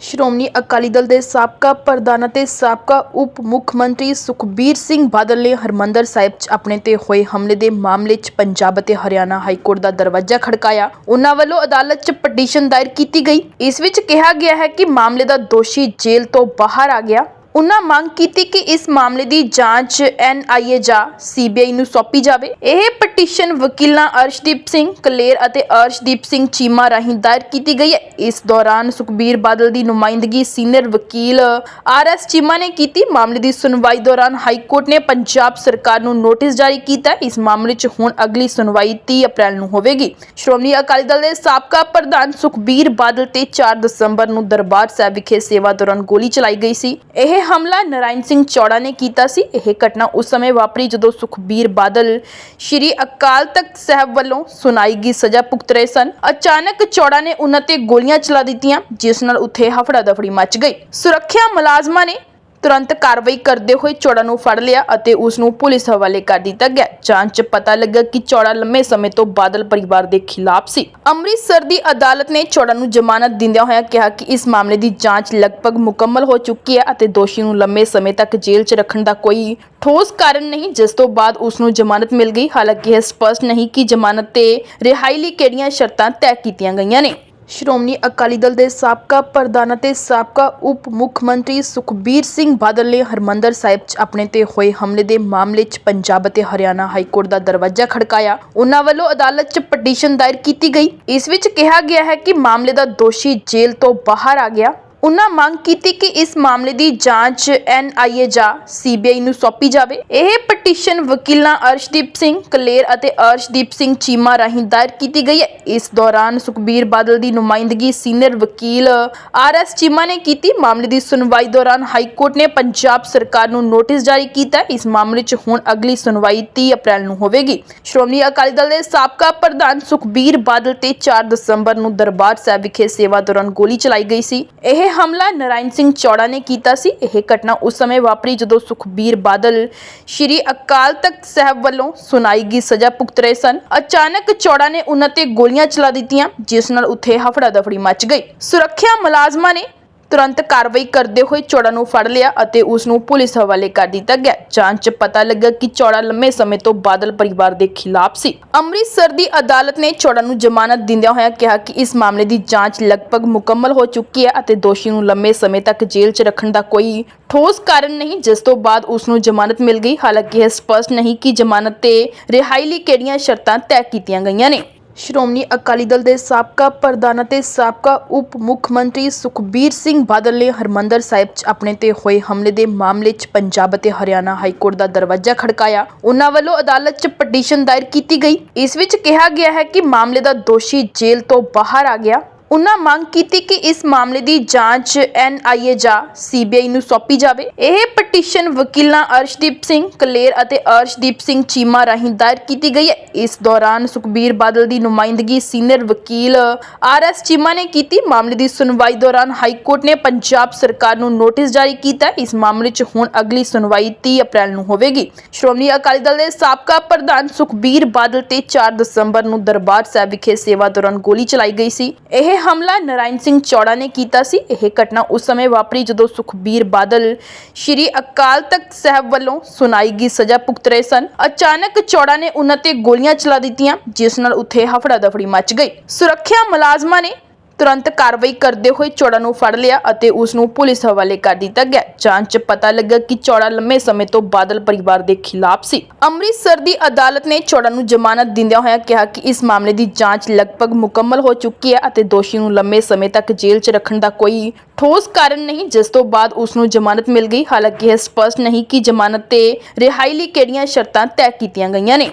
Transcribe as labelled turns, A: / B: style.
A: ਸ਼੍ਰੋਮਣੀ ਅਕਾਲੀ ਦਲ ਦੇ ਸਾਬਕਾ ਪ੍ਰਧਾਨ ਅਤੇ ਸਾਬਕਾ ਉਪ ਮੁੱਖ ਮੰਤਰੀ ਸੁਖਬੀਰ ਸਿੰਘ ਬਾਦਲ ਨੇ ਹਰਮੰਦਰ ਸਾਹਿਬ 'ਚ ਆਪਣੇ ਤੇ ਹੋਏ ਹਮਲੇ ਦੇ ਮਾਮਲੇ 'ਚ ਪੰਜਾਬ ਅਤੇ ਹਰਿਆਣਾ ਹਾਈ ਕੋਰਟ ਦਾ ਦਰਵਾਜ਼ਾ ਖੜਕਾਇਆ। ਉਹਨਾਂ ਵੱਲੋਂ ਅਦਾਲਤ 'ਚ ਪਟੀਸ਼ਨ ਦਾਇਰ ਕੀਤੀ ਗਈ। ਇਸ ਵਿੱਚ ਕਿਹਾ ਗਿਆ ਹੈ ਕਿ ਮਾਮਲੇ ਦਾ ਦੋਸ਼ੀ ਜੇਲ੍ਹ ਤੋਂ ਬਾਹਰ ਆ ਗਿਆ। ਉਨ੍ਹਾਂ ਮੰਗ ਕੀਤੀ ਕਿ ਇਸ ਮਾਮਲੇ ਦੀ ਜਾਂਚ ਐਨਆਈਏ ਜਾਂ ਸੀਬੀਆਈ ਨੂੰ ਸੌਂਪੀ ਜਾਵੇ। ਇਹ ਪਟੀਸ਼ਨ ਵਕੀਲਾਂ ਅਰਸ਼ਦੀਪ ਸਿੰਘ, ਕਲੇਰ ਅਤੇ ਅਰਸ਼ਦੀਪ ਸਿੰਘ ਚੀਮਾ ਰਾਹੀਂ ਦਾਇਰ ਕੀਤੀ ਗਈ ਹੈ। ਇਸ ਦੌਰਾਨ ਸੁਖਬੀਰ ਬਾਦਲ ਦੀ ਨੁਮਾਇੰਦਗੀ ਸੀਨੀਅਰ ਵਕੀਲ ਆਰਐਸ ਚੀਮਾ ਨੇ ਕੀਤੀ। ਮਾਮਲੇ ਦੀ ਸੁਣਵਾਈ ਦੌਰਾਨ ਹਾਈ ਕੋਰਟ ਨੇ ਪੰਜਾਬ ਸਰਕਾਰ ਨੂੰ ਨੋਟਿਸ ਜਾਰੀ ਕੀਤਾ। ਇਸ ਮਾਮਲੇ 'ਚ ਹੁਣ ਅਗਲੀ ਸੁਣਵਾਈ 30 ਅਪ੍ਰੈਲ ਨੂੰ ਹੋਵੇਗੀ। ਸ਼੍ਰੋਮਣੀ ਅਕਾਲੀ ਦਲ ਦੇ ਸਾਬਕਾ ਪ੍ਰਧਾਨ ਸੁਖਬੀਰ ਬਾਦਲ ਤੇ 4 ਦਸੰਬਰ ਨੂੰ ਦਰਬਾਰ ਸਾਹਿਬ ਵਿਖੇ ਸੇਵਾ ਦੌਰਾਨ ਗੋਲੀ ਚਲਾਈ ਗਈ ਸੀ। ਇਹ ਹਮਲਾ ਨਰਾਇਣ ਸਿੰਘ ਚੌੜਾ ਨੇ ਕੀਤਾ ਸੀ। ਇਹ ਘਟਨਾ ਉਸ ਸਮੇਂ ਵਾਪਰੀ ਜਦੋਂ ਸੁਖਬੀਰ ਬਾਦਲ ਸ਼੍ਰੀ ਅਕਾਲ ਤਖਤ ਸਾਹਿਬ ਵੱਲੋਂ ਸੁਣਾਈ ਗਈ ਸਜ਼ਾ ਭੁਗਤ ਰਹੇ ਸਨ। ਅਚਾਨਕ ਚੌੜਾ ਨੇ ਉਹਨਾਂ ਤੇ ਗੋਲੀਆਂ ਚਲਾ ਦਿੱਤੀਆਂ, ਜਿਸ ਨਾਲ ਉੱਥੇ ਹਫੜਾ ਦਫੜੀ ਮਚ ਗਈ। ਸੁਰੱਖਿਆ ਮੁਲਾਜ਼ਮਾਂ ਨੇ ਤੁਰੰਤ ਕਾਰਵਾਈ ਕਰਦੇ ਹੋਏ ਚੌੜਾ ਨੂੰ ਫੜ ਲਿਆ ਅਤੇ ਉਸ ਨੂੰ ਪੁਲਿਸ ਹਵਾਲੇ ਕਰ ਦਿੱਤਾ ਗਿਆ। ਜਾਂਚ 'ਚ ਪਤਾ ਲੱਗਾ ਕਿ ਚੌੜਾ ਲੰਮੇ ਸਮੇਂ ਤੋਂ ਬਾਦਲ ਪਰਿਵਾਰ ਦੇ ਖਿਲਾਫ ਸੀ। ਅੰਮ੍ਰਿਤਸਰ ਦੀ ਅਦਾਲਤ ਨੇ ਚੌੜਾ ਨੂੰ ਜ਼ਮਾਨਤ ਦਿੰਦਿਆਂ ਹੋਇਆ ਕਿਹਾ ਕਿ ਇਸ ਮਾਮਲੇ ਦੀ ਜਾਂਚ ਲਗਭਗ ਮੁਕੰਮਲ ਹੋ ਚੁੱਕੀ ਹੈ ਅਤੇ ਦੋਸ਼ੀ ਨੂੰ ਲੰਮੇ ਸਮੇਂ ਤੱਕ ਜੇਲ੍ਹ 'ਚ ਰੱਖਣ ਦਾ ਕੋਈ ਠੋਸ ਕਾਰਨ ਨਹੀਂ, ਜਿਸ ਤੋਂ ਬਾਅਦ ਉਸ ਨੂੰ ਜ਼ਮਾਨਤ ਮਿਲ ਗਈ। ਹਾਲਾਂਕਿ ਇਹ ਸਪਸ਼ਟ ਨਹੀਂ ਕਿ ਜ਼ਮਾਨਤ ਤੇ ਰਿਹਾਈ ਲਈ ਕਿਹੜੀਆਂ ਸ਼ਰਤਾਂ ਤੈਅ ਕੀਤੀਆਂ ਗਈਆਂ ਨੇ। ਸ਼੍ਰੋਮਣੀ ਅਕਾਲੀ ਦਲ ਦੇ ਸਾਬਕਾ ਪ੍ਰਧਾਨ ਅਤੇ ਸਾਬਕਾ ਉਪ ਮੁੱਖ ਮੰਤਰੀ ਸੁਖਬੀਰ ਸਿੰਘ ਬਾਦਲ ਨੇ ਹਰਮੰਦਰ ਸਾਹਿਬ 'ਚ ਆਪਣੇ ਤੇ ਹੋਏ ਹਮਲੇ ਦੇ ਮਾਮਲੇ 'ਚ ਪੰਜਾਬ ਅਤੇ ਹਰਿਆਣਾ ਹਾਈ ਕੋਰਟ ਦਾ ਦਰਵਾਜ਼ਾ ਖੜਕਾਇਆ। ਉਹਨਾਂ ਵੱਲੋਂ ਅਦਾਲਤ 'ਚ ਪਟੀਸ਼ਨ ਦਾਇਰ ਕੀਤੀ ਗਈ। ਇਸ ਵਿੱਚ ਕਿਹਾ ਗਿਆ ਹੈ ਕਿ ਮਾਮਲੇ ਦਾ ਦੋਸ਼ੀ ਜੇਲ੍ਹ ਤੋਂ ਬਾਹਰ ਆ ਗਿਆ। ਉਨ੍ਹਾਂ ਮੰਗ ਕੀਤੀ ਕਿ ਇਸ ਮਾਮਲੇ ਦੀ ਜਾਂਚ ਐਨਆਈਏ ਜਾਂ ਸੀਬੀਆਈ ਨੂੰ ਸੌਂਪੀ ਜਾਵੇ। ਇਹ ਪਟੀਸ਼ਨ ਵਕੀਲਾਂ ਅਰਸ਼ਦੀਪ ਸਿੰਘ, ਕਲੇਰ ਅਤੇ ਅਰਸ਼ਦੀਪ ਸਿੰਘ ਚੀਮਾ ਰਾਹੀਂ ਦਾਇਰ ਕੀਤੀ ਗਈ ਹੈ। ਇਸ ਦੌਰਾਨ ਸੁਖਬੀਰ ਬਾਦਲ ਦੀ ਨੁਮਾਇੰਦਗੀ ਸੀਨੀਅਰ ਵਕੀਲ ਆਰਐਸ ਚੀਮਾ ਨੇ ਕੀਤੀ। ਮਾਮਲੇ ਦੀ ਸੁਣਵਾਈ ਦੌਰਾਨ ਹਾਈ ਕੋਰਟ ਨੇ ਪੰਜਾਬ ਸਰਕਾਰ ਨੂੰ ਨੋਟਿਸ ਜਾਰੀ ਕੀਤਾ ਇਸ ਮਾਮਲੇ 'ਚ ਹੁਣ ਅਗਲੀ ਸੁਣਵਾਈ 30 ਅਪ੍ਰੈਲ ਨੂੰ ਹੋਵੇਗੀ। ਸ਼੍ਰੋਮਣੀ ਅਕਾਲੀ ਦਲ ਦੇ ਸਾਬਕਾ ਪ੍ਰਧਾਨ ਸੁਖਬੀਰ ਬਾਦਲ ਤੇ 4 ਦਸੰਬਰ ਨੂੰ ਦਰਬਾਰ ਸਾਹਿਬ ਵਿਖੇ ਸੇਵਾ ਦੌਰਾਨ ਗੋਲੀ ਚਲਾਈ ਗਈ ਸੀ। ਇਹ ਹਮਲਾ ਨਰਾਇਣ ਸਿੰਘ ਚੌੜਾ ਨੇ ਕੀਤਾ ਸੀ। ਇਹ ਘਟਨਾ ਉਸ ਸਮੇਂ ਵਾਪਰੀ ਜਦੋਂ ਸੁਖਬੀਰ ਬਾਦਲ ਸ਼੍ਰੀ ਅਕਾਲ ਤਖਤ ਸਾਹਿਬ ਵੱਲੋਂ ਸੁਣਾਈ ਗਈ ਸਜ਼ਾ ਭੁਗਤ ਰਹੇ ਸਨ। ਅਚਾਨਕ ਚੌੜਾ ਨੇ ਉਹਨਾਂ ਤੇ ਗੋਲੀਆਂ ਚਲਾ ਦਿੱਤੀਆਂ, ਜਿਸ ਨਾਲ ਉੱਥੇ ਹਫੜਾ ਦਫੜੀ ਮਚ ਗਈ। ਸੁਰੱਖਿਆ ਮੁਲਾਜ਼ਮਾਂ ਨੇ ਤੁਰੰਤ ਕਾਰਵਾਈ ਕਰਦੇ ਹੋਏ ਚੌੜਾ ਨੂੰ ਫੜ ਲਿਆ ਅਤੇ ਉਸ ਨੂੰ ਪੁਲਿਸ ਹਵਾਲੇ ਕਰ ਦਿੱਤਾ ਗਿਆ। ਜਾਂਚ 'ਚ ਪਤਾ ਲੱਗਾ ਕਿ ਚੌੜਾ ਲੰਮੇ ਸਮੇਂ ਤੋਂ ਬਾਦਲ ਪਰਿਵਾਰ ਦੇ ਖਿਲਾਫ ਸੀ। ਅੰਮ੍ਰਿਤਸਰ ਦੀ ਅਦਾਲਤ ਨੇ ਚੌੜਾ ਨੂੰ ਜ਼ਮਾਨਤ ਦਿੰਦਿਆਂ ਹੋਇਆਂ ਕਿਹਾ ਕਿ ਇਸ ਮਾਮਲੇ ਦੀ ਜਾਂਚ ਲਗਭਗ ਮੁਕੰਮਲ ਹੋ ਚੁੱਕੀ ਹੈ ਅਤੇ ਦੋਸ਼ੀ ਨੂੰ ਲੰਮੇ ਸਮੇਂ ਤੱਕ ਜੇਲ੍ਹ 'ਚ ਰੱਖਣ ਦਾ ਕੋਈ ਠੋਸ ਕਾਰਨ ਨਹੀਂ, ਜਿਸ ਤੋਂ ਬਾਅਦ ਉਸ ਨੂੰ ਜ਼ਮਾਨਤ ਮਿਲ ਗਈ। ਹਾਲਾਂਕਿ ਇਹ ਸਪਸ਼ਟ ਨਹੀਂ ਕਿ ਜ਼ਮਾਨਤ ਤੇ ਰਿਹਾਈ ਲਈ ਕਿਹੜੀਆਂ ਸ਼ਰਤਾਂ ਤੈਅ ਕੀਤੀਆਂ ਗਈਆਂ ਨੇ। ਸ਼੍ਰੋਮਣੀ ਅਕਾਲੀ ਦਲ ਦੇ ਸਾਬਕਾ ਪ੍ਰਧਾਨ ਅਤੇ ਸਾਬਕਾ ਉਪ ਮੁੱਖ ਮੰਤਰੀ ਸੁਖਬੀਰ ਸਿੰਘ ਬਾਦਲ ਨੇ ਹਰਮੰਦਰ ਸਾਹਿਬ 'ਚ ਆਪਣੇ ਤੇ ਹੋਏ ਹਮਲੇ ਦੇ ਮਾਮਲੇ 'ਚ ਪੰਜਾਬ ਅਤੇ ਹਰਿਆਣਾ ਹਾਈ ਕੋਰਟ ਦਾ ਦਰਵਾਜ਼ਾ ਖੜਕਾਇਆ। ਉਹਨਾਂ ਵੱਲੋਂ ਅਦਾਲਤ 'ਚ ਪਟੀਸ਼ਨ ਦਾਇਰ ਕੀਤੀ ਗਈ। ਇਸ ਵਿੱਚ ਕਿਹਾ ਗਿਆ ਹੈ ਕਿ ਮਾਮਲੇ ਦਾ ਦੋਸ਼ੀ ਜੇਲ੍ਹ ਤੋਂ ਬਾਹਰ ਆ ਗਿਆ। ਉਨ੍ਹਾਂ ਮੰਗ ਕੀਤੀ ਕਿ ਇਸ ਮਾਮਲੇ ਦੀ ਜਾਂਚ ਐਨਆਈਏ ਜਾਂ ਸੀਬੀਆਈ ਨੂੰ ਸੌਂਪੀ ਜਾਵੇ। ਇਹ ਪਟੀਸ਼ਨ ਵਕੀਲਾਂ ਅਰਸ਼ਦੀਪ ਸਿੰਘ, ਕਲੇਰ ਅਤੇ ਅਰਸ਼ਦੀਪ ਸਿੰਘ ਚੀਮਾ ਰਾਹੀਂ ਦਾਇਰ ਕੀਤੀ ਗਈ ਹੈ। ਇਸ ਦੌਰਾਨ ਸੁਖਬੀਰ ਬਾਦਲ ਦੀ ਨੁਮਾਇੰਦਗੀ ਸੀਨੀਅਰ ਵਕੀਲ ਆਰਐਸ ਚੀਮਾ ਨੇ ਕੀਤੀ। ਮਾਮਲੇ ਦੀ ਸੁਣਵਾਈ ਦੌਰਾਨ ਹਾਈ ਕੋਰਟ ਨੇ ਪੰਜਾਬ ਸਰਕਾਰ ਨੂੰ ਨੋਟਿਸ ਜਾਰੀ ਕੀਤਾ। ਇਸ ਮਾਮਲੇ 'ਚ ਹੁਣ ਅਗਲੀ ਸੁਣਵਾਈ 30 ਅਪ੍ਰੈਲ ਨੂੰ ਹੋਵੇਗੀ। ਸ਼੍ਰੋਮਣੀ ਅਕਾਲੀ ਦਲ ਦੇ ਸਾਬਕਾ ਪ੍ਰਧਾਨ ਸੁਖਬੀਰ ਬਾਦਲ ਤੇ 4 ਦਸੰਬਰ ਨੂੰ ਦਰਬਾਰ ਸਾਹਿਬ ਵਿਖੇ ਸੇਵਾ ਦੌਰਾਨ ਗੋਲੀ ਚਲਾਈ ਗਈ ਸੀ। ਇਹ ਹਮਲਾ ਨਰਾਇਣ ਸਿੰਘ ਚੌੜਾ ਨੇ ਕੀਤਾ ਸੀ। ਇਹ ਘਟਨਾ ਉਸ ਸਮੇਂ ਵਾਪਰੀ ਜਦੋਂ ਸੁਖਬੀਰ ਬਾਦਲ ਸ਼੍ਰੀ ਅਕਾਲ ਤਖਤ ਸਾਹਿਬ ਵੱਲੋਂ ਸੁਣਾਈ ਗਈ ਸਜ਼ਾ ਭੁਗਤ ਰਹੇ ਸਨ। ਅਚਾਨਕ ਚੌੜਾ ਨੇ ਉਹਨਾਂ ਤੇ ਗੋਲੀਆਂ ਚਲਾ ਦਿੱਤੀਆਂ, ਜਿਸ ਨਾਲ ਉੱਥੇ ਹਫੜਾ ਦਫੜੀ ਮਚ ਗਈ। ਸੁਰੱਖਿਆ ਮੁਲਾਜ਼ਮਾਂ ਨੇ ਤੁਰੰਤ ਕਾਰਵਾਈ ਕਰਦੇ ਹੋਏ ਚੌੜਾ ਨੂੰ ਫੜ ਲਿਆ ਅਤੇ ਉਸ ਨੂੰ ਪੁਲਿਸ ਹਵਾਲੇ ਕਰ ਦਿੱਤਾ ਗਿਆ। ਜਾਂਚ ਪਤਾ ਲੱਗਾ ਕਿ ਚੌੜਾ ਲੰਮੇ ਸਮੇਂ ਤੋਂ ਬਾਦਲ ਪਰਿਵਾਰ ਦੇ ਖਿਲਾਫ ਸੀ। ਅੰਮ੍ਰਿਤਸਰ ਦੀ ਅਦਾਲਤ ਨੇ ਚੌੜਾ ਨੂੰ ਜ਼ਮਾਨਤ ਦਿੰਦਿਆਂ ਹੋਇਆ ਕਿਹਾ ਕਿ ਇਸ ਮਾਮਲੇ ਦੀ ਜਾਂਚ ਲਗਭਗ ਮੁਕੰਮਲ ਹੋ ਚੁੱਕੀ ਹੈ ਅਤੇ ਦੋਸ਼ੀ ਨੂੰ ਲੰਮੇ ਸਮੇਂ ਤੱਕ ਜੇਲ੍ਹ 'ਚ ਰੱਖਣ ਦਾ ਕੋਈ ਠੋਸ ਕਾਰਨ ਨਹੀਂ, ਜਿਸ ਤੋਂ ਬਾਅਦ ਉਸ ਨੂੰ ਜ਼ਮਾਨਤ ਮਿਲ ਗਈ। ਹਾਲਾਂਕਿ ਇਹ ਸਪਸ਼ਟ ਨਹੀਂ ਕਿ ਜ਼ਮਾਨਤ ਤੇ ਰਿਹਾਈ ਲਈ ਕਿਹੜੀਆਂ ਸ਼ਰਤਾਂ ਤੈਅ ਕੀਤੀਆਂ ਗਈਆਂ ਨੇ।